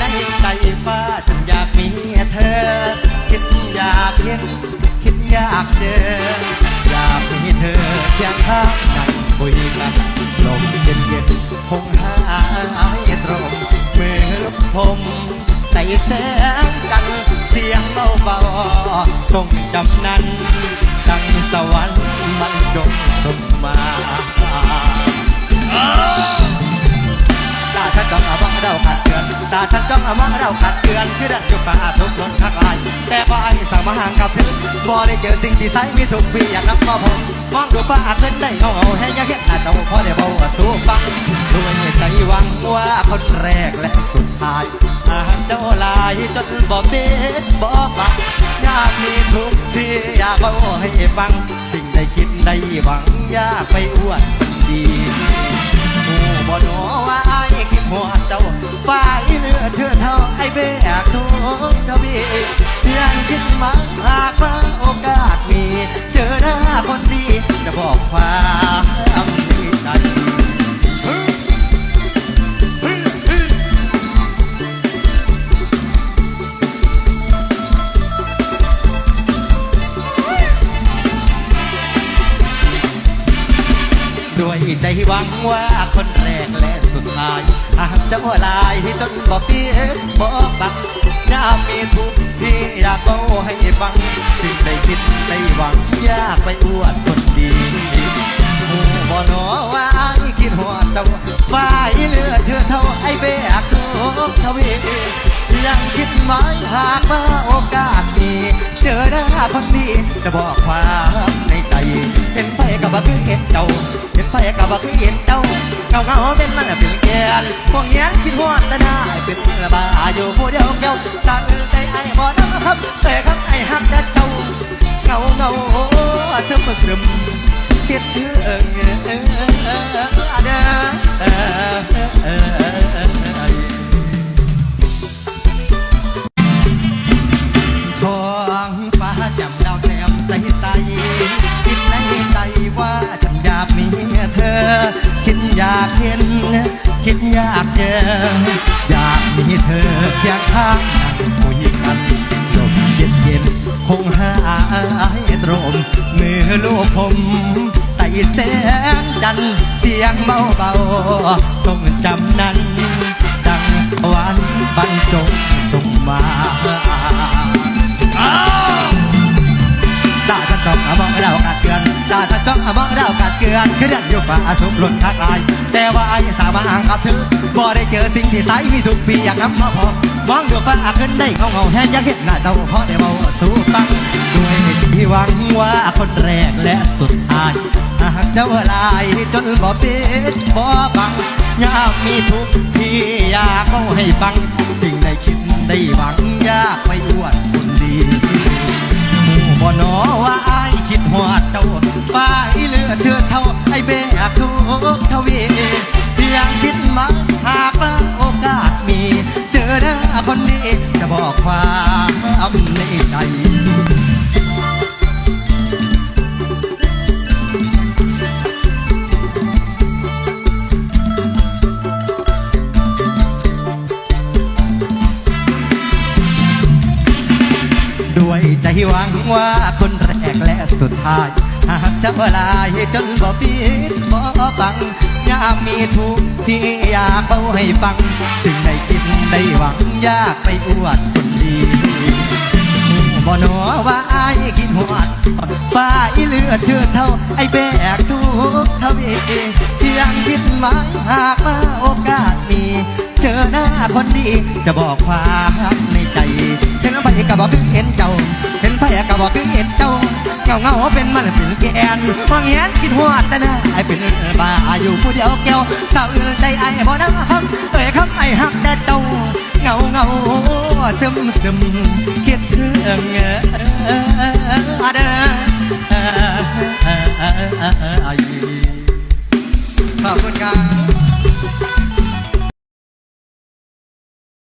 ในใจฟ้าฉันอยากมีเธอ คิดอยากเห็นคิดอยากเจอ อยากมีเธอเคียงข้างนั่งคุยกันลมเย็นเย็นคงหายตรงมือลุกผมใส่แสงกันเสียงเบาเบาๆคงจำนั้นาขัดเตือนคือดันจุกป่าสุกลนทักลายแต่พอไอ้สาวมาห่างกับเธอบ่ได้เจอสิ่งที่ใสมีทุกปีอยากนับมาผมมองดูฟ้าขึ้นได้เงาเงาให้ยังเห็นอาจจะพอได้เบาสู้ฟังด้วยใจหวังว่าคนแรกและสุดท้ายอาหาเจ้าลายจนบ่เป็นบ่ฟังอยากมีทุกที่อยากเบาให้ฟัง สิ่งใดคิดได้หวังอยากไปอวดดีหูบ่โนว่าไอ้คิดหัวเจ้า อเท่าไอ้เบกทุกทวียังคิดมาหากว่าโอกาสมี เจอหน้าคนดี จะบอกความดีใจด้วยใจหวังว่าคนแรกและสุดท้าย หาจะว่าลายจนบอกพี่บอกบักยามมีทุกข์ที่อยากเอาให้ฟังสิ่งใดคิดใดหวังยากไปอวดคนดีหูบ่หนอว่าไอ้คิดหัวเจ้าฝ่ายเหลือเธอเท่าไอ้เบกทุกทวียังคิดไหมหากว่าโอกาสมีเจอหน้าคนดีจะบอกความในใจ เห็นไปกับว่าคือเห็นเจ้าเห็นไปกับว่าคือเห็นเจ้า เงาเงาเป็นมันเป็นแกนพวกเงี้ยคิดหัวแต่หน้าเป็นระบาอยู่ผู้เดียวเกี่ยวสั่งใจไอ้บ่นะครับแต่ข้างไอ้หักแต่เจ้าเงาเงาซึมซึมคิดถึงากเห็น คิดอยากเจออยากมีเธอเคียงข้างนั่งคุยกันลมเย็นเย็นคงหายตรงมือลูกผมใส่แสงจันเสียงเบาเบาๆต้องจำนั้น ดังวรรค์บรรจงส่งมาตาฉันจ้องอมองเรากัดเกลือนตาฉันจ้องอมองเรากัดเกลือนคือ เดือนอยู่าสุกหล่นทักลาย แต่ว่าไอ้สาวมาอ่างกับเธอบ่ได้เจอสิ่งที่ใสมีทุกปีอยากนำมาพบมองดูฟ้าขึ้นได้เงาเงาแทนยากเห็นหน้าเจ้าเพราะได้เบาสู้ฟังด้วยที่หวังว่าคนแรกและสุดท้ายหากเจ้าลายจนบ่ปิดบ่บังอยากมีทุกที่อยากเล่าให้ฟัง สิ่งใดคิดได้หวังยากไปอวดคนดีหูบ่หนอว่าไอ้คิดหอดเจ้าฝ่าย เหลือเธอเท่าไอ้เบกทุกทวียังคิดมาหากว่าโอกาสมี เจอหน้าคนนี้จะบอกความในใจด้วยใจหวังว่าคนแรกและสุดท้าย หากจะเวลายจนบ่ปิดบ่บังยามมีทุกข์ที่อยากเบาให้ฟัง สิ่งใดคิดได้หวังยากไปอวดคนดีบ่หนอว่าไอ้ายคิดหอดฟ้าอีเลือดเธอเท่าไอ้แบกทุกทวีเพียงคิดหมายหากว่าโอกาสมีเจอหน้าคนดีจะบอกความในใจ เห็นไผก็บอกคือเห็นเจ้า เห็นไผก็บอกคือเห็น เจ้าเงาเงาเป็นมันเป็นแกนมองเห็นกินหัวแต่หน้าไอ้เป็นบ้าอยู่ผู้เดียวแก้วสาวอื่นใจไอ้บ่ได้ครักเอ้ยครับไอ้ฮักแต่เจ้าเงาเงาซึมซึมคิดถึงเออเออเด้อ